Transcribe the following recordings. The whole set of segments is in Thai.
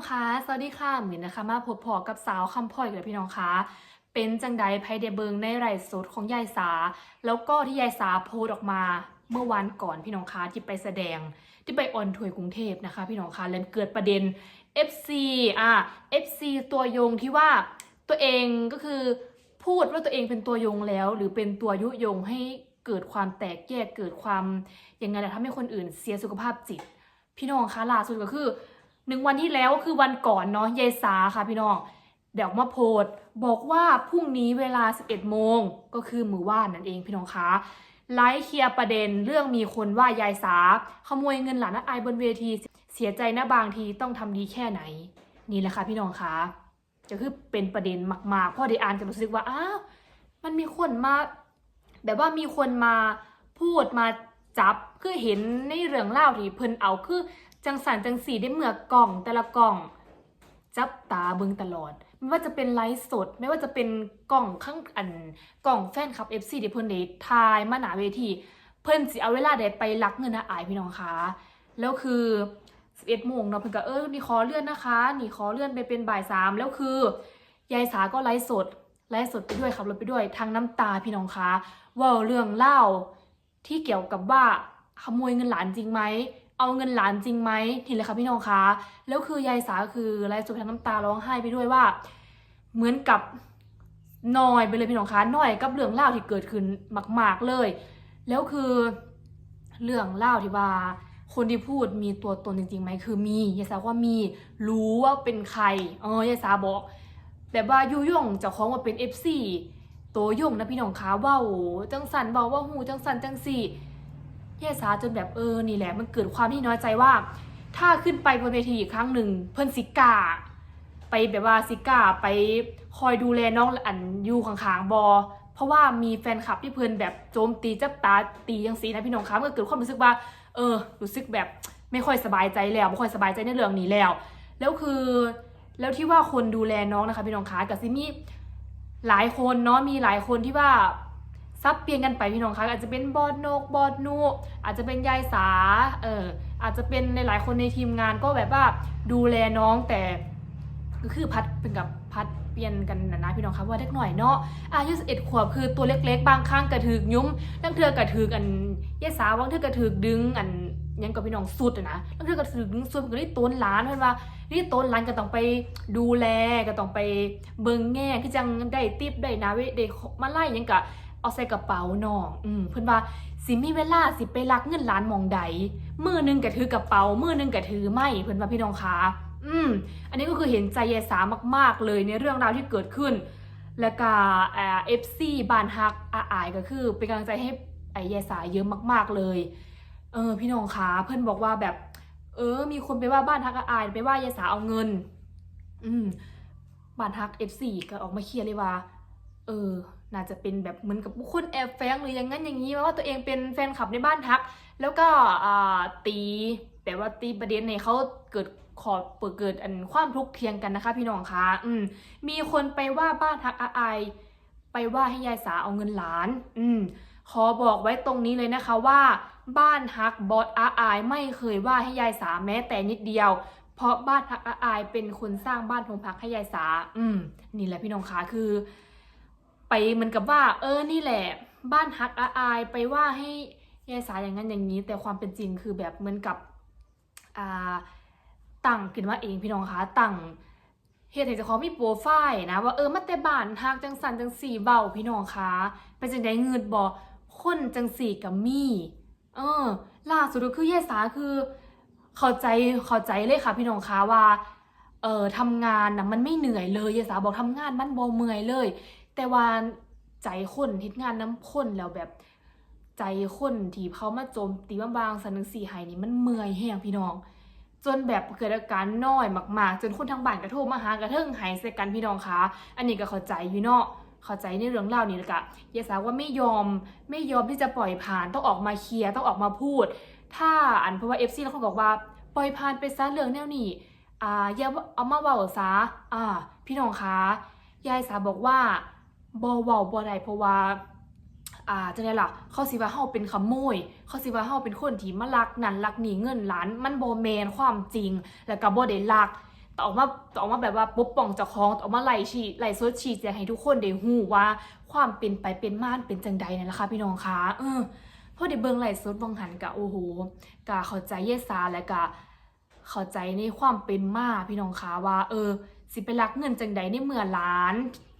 องคะสวัสดีค่ะเหมินนะคะมาพบพอกับสาวคำพ่อยกับพี่น้องคะเป็นจังใดไพเดเบิงในไร่สดของยายสา แล้วก็ที่ยายสาโพสออกมาเมื่อวันก่อนพี่น้องคะที่ไปแสดง ที่ไปออนทัวร์กรุงเทพนะคะ พี่น้องคะแล้วเกิดประเด็น FC อะ FC ตัวยงที่ว่าตัวเองก็คือพูดว่าตัวเองเป็นตัวยงแล้ว หรือเป็นตัวยุยงให้เกิดความแตกแยกเกิดความยังไงล่ะทำให้คนอื่นเสียสุขภาพจิต พี่น้องคะล่าสุดก็คือ หนึ่งวันที่แล้วก็คือวันก่อนเนาะยายสาค่ะพี่น้องเดี๋ยวมาโพสบอกว่าพรุ่งนี้เวลา 11 โมงก็คือมือว่านนั่นเองพี่น้องคะไลฟ์เคลียร์ประเด็นเรื่องมีคนว่ายายสา ขโมยเงินหลานอายบนเวที เสียใจนะบางทีต้องทำดีแค่ไหน นี่แหละค่ะพี่น้องคะจะคือเป็นประเด็นมากๆเพราะได้อ่านก็รู้สึกว่าอ้าวมันมีคนมา แบบว่ามีคนมาพูดมาจับคือเห็นในเรื่องเล่าที่เพิ่นเอาคือ จังสันจังสีได้เหมือกกล่องแต่ละกล่อง จับตาเบิงตลอด ไม่ว่าจะเป็นไลฟ์สด ไม่ว่าจะเป็นกล่องข้างอันกล่องแฟนคลับ FC ที่เพิ่นได้ทายมาหนาเวที เพิ่นสิเอาเวลาใดไปลักเงินนะอายพี่น้องคะแล้วคือ11โมงเนาะเพิ่นก็เออนี่ขอเลื่อนนะคะนี่ขอเลื่อนไปเป็นบ่ายสามแล้วคือยายสาก็ไลฟ์สดไลฟ์สดไปด้วยขับรถไปด้วยทั้งน้ำตาพี่น้องคะเว่าเรื่องเล่าที่เกี่ยวกับว่าขโมยเงินหลานจริงไหม เอาเงินหลานจริงไหมเห็นเลยค่ะพี่น้องคะแล้วคือยายสาคือไลฟ์สดไปทั้งน้ำตาร้องไห้ไปด้วยว่า เหมือนกับนอยไปเลยพี่น้องคะนอยกับเรื่องเล่าที่เกิดขึ้นมาก ๆเลย แล้วคือเรื่องเล่าที่ว่า คนที่พูดมีตัวตนจริงๆไหมคือมียายสาว่ามีรู้ว่าเป็นใครเออยายสาบอกแบบว่ายุยงเจ้าของว่าเป็น FC โตวยงนะพี่น้องคะว่าโอ้จังสันบอกว่าหูจังสันจังสี่ ยายสาจนแบบเออนี่แหละ มันเกิดความที่น้อยใจว่า ถ้าขึ้นไปบนเวทีอีกครั้งหนึ่งเพิ่นสิกาไปแบบว่าสิกาไปคอยดูแลน้องอันอยู่ข้างๆบอ เพราะว่ามีแฟนคลับที่เพิ่นแบบโจมตีจับตาตียังสีนะพี่น้องคะมันเกิดความรู้สึกว่า เออ รู้สึกแบบไม่ค่อยสบายใจแล้วไม่ค่อยสบายใจในเรื่องนี้แล้ว แล้วคือแล้วที่ว่าคนดูแลน้องนะคะพี่น้องคะกับซิมี่หลายคนเนาะมีหลายคนที่ว่า ซับเปลี่ยนกันไปพี่น้องคะอาจจะเป็นบอดนกบอดนูอาจจะเป็นยายสาเอออาจจะเป็นในหลายคนในทีมงานก็แบบว่าดูแลน้องแต่ก็คือพัดเป็นกับพัดเปลี่ยนกันนะนะพี่น้องคะว่าเล็กหน่อยเนาะอายุ11ขวบคือตัวเล็กๆ บางครั้งกระถือยุ้มตั้งเทือกระถือกันยายสาวบางเทือกระถือดึงอันยังกับพี่น้องสุดอะนะตั้งเทือกระถือดึงสุดก็ได้ต้นล้านเพื่อนว่านี่ต้นร้านก็ต้องไปดูแลก็ต้องไปเบิ่งแง่ที่จังได้ติปได้นาเวได้มาไล่ยังกะ เอาใส่กระเป๋าน้องอืมเพิ่นว่าสิมีเวลาสิไปลักเงินล้านมองใดมือหนึงก็ถือกระเป๋ามือหนึงก็ถือไม้เพิ่นว่าพี่น้องคะอืมอันนี้ก็คือเห็นใจยายสามาก ๆ เลยในเรื่องราวที่เกิดขึ้น แล้วก็เอ่อฟซีบานฮักอาอายก็คือ เป็นกำลังใจให้ไอ้ยายสาเยอะมาก ๆเลย เออพี่น้องคะเพื่อนบอกว่าแบบ เออ มีคนไปว่าบ้านฮักอาอายไปว่ายายสาเอาเงิน อืมบานฮักเอฟซีก็ออกมาเคลียร์เลยว่า เออ น่าจะเป็นแบบเหมือนกับบุคคลแอบแฝงหรืออย่างนั้นอย่างนี้ว่าตัวเองเป็นแฟนคลับในบ้านฮัก แล้วก็ตีแต่ว่าตีประเด็นเนี่ยเขาเกิดขอเปิดเกิดอันความทุกข์เทียงกันนะคะ พี่น้องคะอืมมีคนไปว่าบ้านฮักอาอายไปว่าให้ยายสาเอาเงินหลาน อืมขอบอกไว้ตรงนี้เลยนะคะว่า บ้านฮักบอสอาอายไม่เคยว่าให้ยายสาแม้แต่นิดเดียว เพราะบ้านฮักอาอายเป็นคนสร้างบ้านทงพักให้ยายสา อืมนี่แหละพี่น้องคะคือ ไปเหมือนกับว่า เออนี่แหละ บ้านฮักอาอายไปว่าให้ยายสาอย่างนั้นอย่างนี้ แต่ความเป็นจริงคือแบบเหมือนกับอ่าตั้งขึ้นมาเองพี่น้องคะตั้งเฮ็ดให้เจ้าขอมีโปรไฟล์นะ ว่าเออมาแต่บ้านฮักจังสันจังสี่เบาพี่น้องคะเป็นจังได๋เงินบ่คนจังสี่กับมีเออ ล่าสุดก็คือยายสาคือเข้าใจเข้าใจเลยค่ะพี่น้องคะว่าเออทำงานนะมันไม่เหนื่อยเลยยายสาบอกทำงานมันบ่เมื่อยเลย แต่ว่าใจคนเฮ็ดงานน้ำคนแล้วแบบใจคนที่เขามาโจมตีบางๆสันนึงสี่ไห้นี่มันเมื่อยแห้งพี่น้อง จนแบบเกิดอาการน้อยมากๆ จนคนทางบ้านกระโทรมาหากระเทิงหายใส่กันพี่น้องคะอันนี้ก็เข้าใจอยู่เนาะเข้าใจในเรื่องเล่านี่แหละกะยายสาวว่าไม่ยอมไม่ยอมที่จะปล่อยผ่านต้องออกมาเคลียร์ต้องออกมาพูด ถ้าอันเพราะว่าเอฟซีแล้วเขาบอกว่าปล่อยผ่านไปซะเรื่องแนวนี้อ่าอย่าเอามาเว้าซะอ่า พี่น้องคะยายสาบอกว่า บ่เว้าบ่ได้เพราะว่าอ่าจะได้ล่ะเขาสิว่าเฮาเป็นขโมยเขาสิว่าเฮาเป็นคนที่มาลักนั่นลักนี่เงินหลาน มันบ่แมนความจริง แล้วก็บ่ได้ลักต่ออกมาต่ออกมาแบบว่าปกป้องเจ้าของต่ออกมาไล่ฉีไล่โซดฉีดแจงให้ทุกคนได้ฮู้ว่า ความเป็นไปเป็นม่านเป็นจังใดนั่นะค่ะพี่น้องคะเออพอได้เบิ่งไล่สดบังหันกะโอ้โหกะเข้าใจเยสาและกะเข้าใจในความเป็นมาพี่น้องคะว่า เออ สิไปรักเงินจังใดในเมื่อร้าน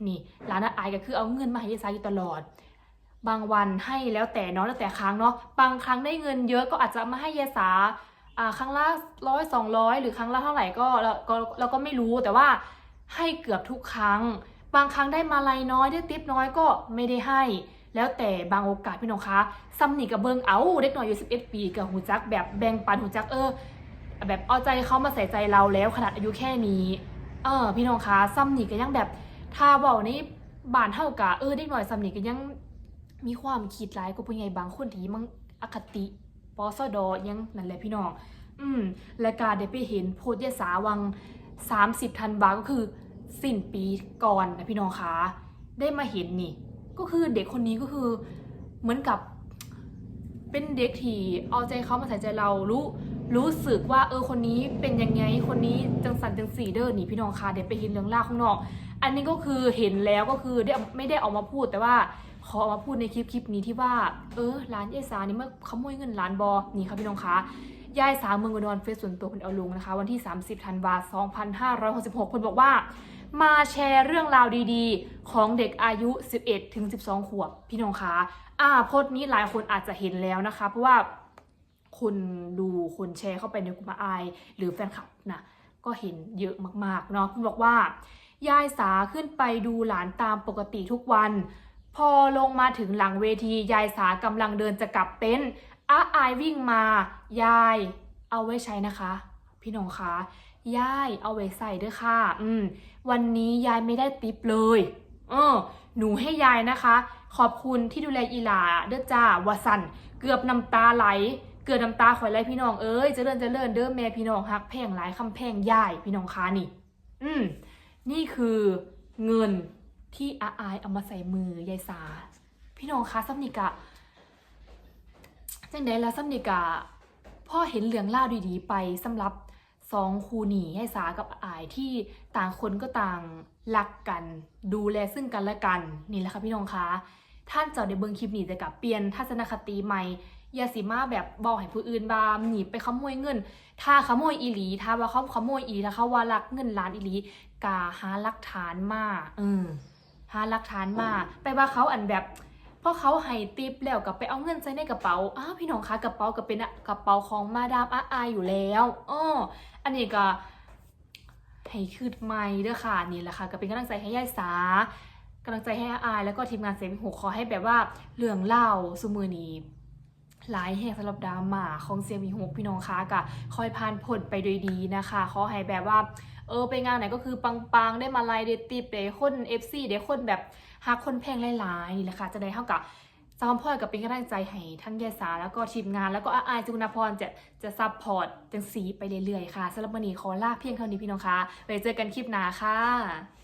นี่ร้านอายก็คือเอาเงินมาให้เยสาอยู่ตลอด บางวันให้แล้วแต่เนาะแล้วแต่ครั้งเนาะบางครั้งได้เงินเยอะก็อาจจะมาให้เยสาอ่าครั้งละร้อยสองร้อยหรือครั้งละเท่าไหร่ก็เราก็เราก็ไม่รู้แต่ว่าให้เกือบทุกครั้ง บางครั้งได้มาลัยน้อยได้ติปน้อยก็ไม่ได้ให้ แล้วแต่บางโอกาสพี่น้องคะซัมนี่กับเบิงเอาเด็กหน้อยอยู่11 ปีกับหูจักแบบแบ่งปันหูจักเออแบบเอาใจเขามาใส่ใจเราแล้วขนาดอายุแค่นี้ เออพี่น้องคะซัมนี่ก็ยังแบบถ้าบอกนี่บานเท่ากะเออเด็กน้อยซัมนี่ก็ยังมีความคิดร้ายกว่าผู้ใหญ่บางคนที่มังอคติปอสดอยังนั่นแหละพี่น้อง อืมและการได้ไปเห็นโพสต์ยสาวัง 30ธันวาก็คือสิ้นปีก่อนนะพี่น้องคะได้มาเห็นนี่ ก็คือเด็กคนนี้ก็คือเหมือนกับเป็นเด็กที่เอาใจเขามาใส่ใจเรารู้ รู้สึกว่าเออคนนี้เป็นยังไงคนนี้จังสันจังสีเด้อนี่พี่น้องคะเดี๋ยวไปเห็นเรื่องราวข้างนอก อันนี้ก็คือเห็นแล้วก็คือได้ไม่ได้ออกมาพูดแต่ว่าขอออกมาพูดในคลิปคลิปนี้ที่ว่าเออร้านยายสานี่เมื่อขโมยเงินร้านบอนี่ค่ะพี่น้องคะยายสาวเมืองอุดรเฟซส่วนตัวคุณเอาลงนะคะ วันที่ 30ธันวาคม2566คนบอกว่า มาแชร์เรื่องราวดีๆ ของเด็กอายุ 11ถึง12 ขวบพี่น้องคะอ่าโพสต์นี้หลายคนอาจจะเห็นแล้วนะคะ เพราะว่า คนดูคนแชร์เข้าไปในกลุ่มไอหรือแฟนคลับนะก็เห็นเยอะมากๆเนาะคุณบอกว่ายายสาขึ้นไปดูหลานตามปกติทุกวัน พอลงมาถึงหลังเวทียายสากำลังเดินจะกลับเต็นท์อาอายวิ่งมา ยายเอาไว้ใช้นะคะ พี่น้องคะยายเอาไว้ใส่ด้วยค่ะ อืม วันนี้ยายไม่ได้ติปเลย เออ หนูให้ยายนะคะ ขอบคุณที่ดูแลอีหลาเด้อจ้าวาสัน เกือบน้ำตาไหล เกือบน้ำตาข่อยไหลพี่น้องเอ้ยจะเจริญเจริญเด้อแม่พี่น้องฮักแพงหลายคำแพงยายพี่น้องคะนี่ อืมนี่คือเงินที่อาอายเอามาใส่มือยายสา พี่น้องคะซัมนิกะจังไดแล้วซัมนิกะพ่อเห็นเหลืองล่าดีๆไปสำหรับสองครูหนียายสากับอาอายที่ต่างคนก็ต่างรักกัน ดูแลซึ่งกันและกัน นี่แหละค่ะพี่น้องคะท่านเจ้าได้เบิ่งคลิปนี้จะกับเปลี่ยนทัศนคติใหม่ อย่าสิมาแบบบอกให้ผู้อื่นบาหนีไปขโมยเงิน ถ้าขโมยอีหลี ถ้าว่าเขาขโมยอีหลีถ้าเขาว่ารักเงินล้านอีหลีกาหาหลักฐานมาเออหาหลักฐานมาแต่ว่าเขาอันแบบพอเขาให้ติปแล้วกับไปเอาเงินใส่ในกระเป๋า อ้าวพี่น้องคะกระเป๋าก็เป็นอะกระเป๋าของมาดามอาอายอยู่แล้วอ้ออันนี้ก็ให้คืดใหม่เด้อค่ะนี่แหละค่ะ ก็เป็นกำลังใจให้ยายสากำลังใจให้อาอาย แล้วก็ทีมงานเซฟหกขอให้แบบว่าเรื่องเล่าสมือนี้ หลายแห่งสำหรับดราม่าของเซียมีหกพี่น้องคะกะคอยผ่านพ้นไปโดยดีนะคะขอให้แบบว่าเออไปงานไหนก็คือปังๆ ได้มาไลายได้ติปได้คนเอฟซีได้คนแบบหาคนแพงหลายๆนี่แหละค่ะจะได้เท่ากับจอมพ่อกับเป็นกำลังใจให้ทั้งยายสาแล้วก็ทีมงานแล้วก็อาอายจุนพรจะจะซัพพอร์ตจังสีไปเรื่อยๆค่ะสำหรับวันนี้ขอลาเพียงเท่านี้พี่น้องคะไปเจอกันคลิปหน้าค่ะ